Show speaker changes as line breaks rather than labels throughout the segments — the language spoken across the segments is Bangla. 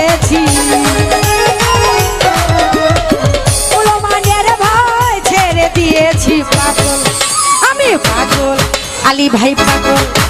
পেয়েছি। ভয় ছেড়ে দিয়েছি পাগল। আমি পাগল আলী ভাই পাগল।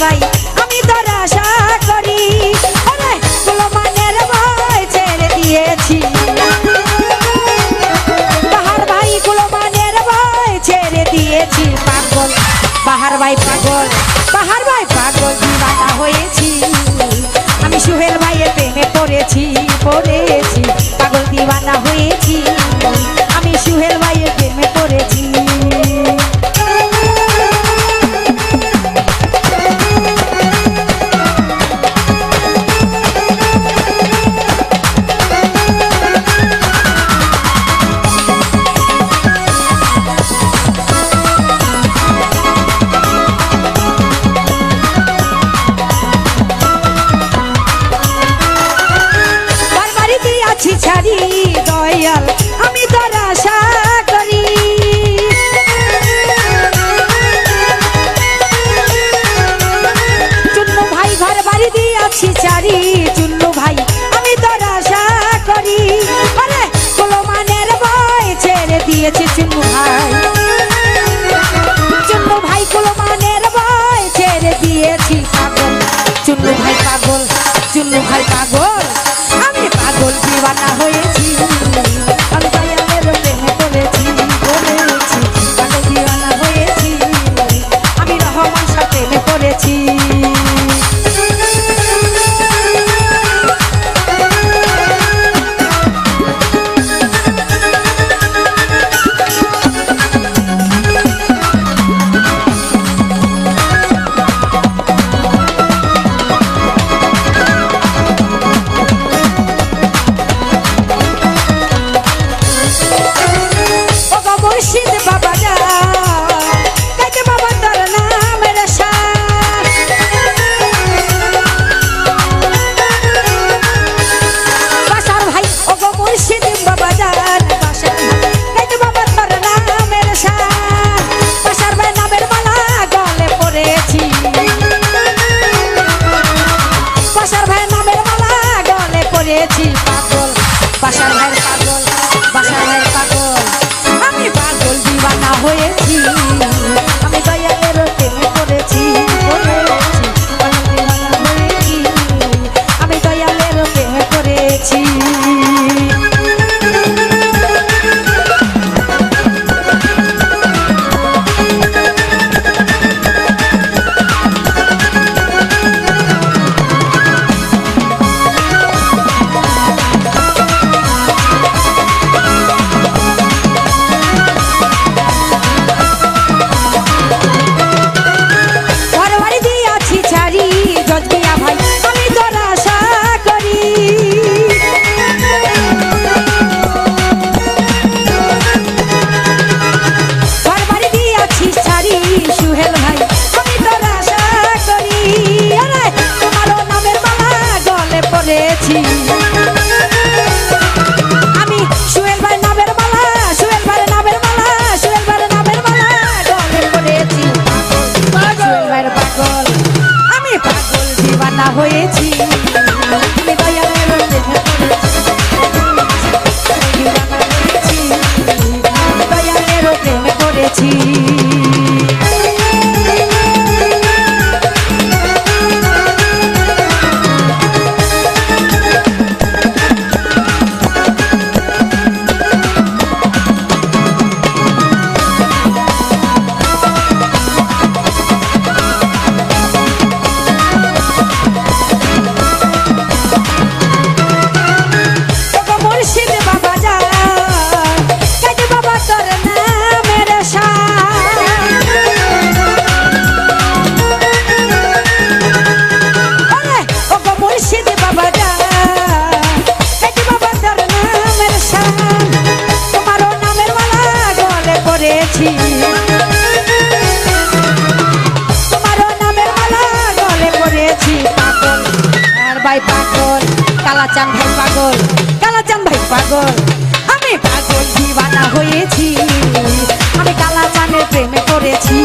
ভাই, আমি তোর আশা করি। ওরে গোলমানের ভয় দিয়েছি। বাহার ভাই গোলমানের ভয় ছেড়ে দিয়েছি। পাগল, বাহার ভাই পাগল, বাহার ভাই পাগল হয়েছি। আমি সুহেল ভাইয়ের প্রেমে পড়েছি পড়েছি। পাগল, দিবানা হয়েছি। হয়েছি। পাগল। আমি পাগল জীবানা হয়েছি। আমি কালা চানের প্রেমে করেছি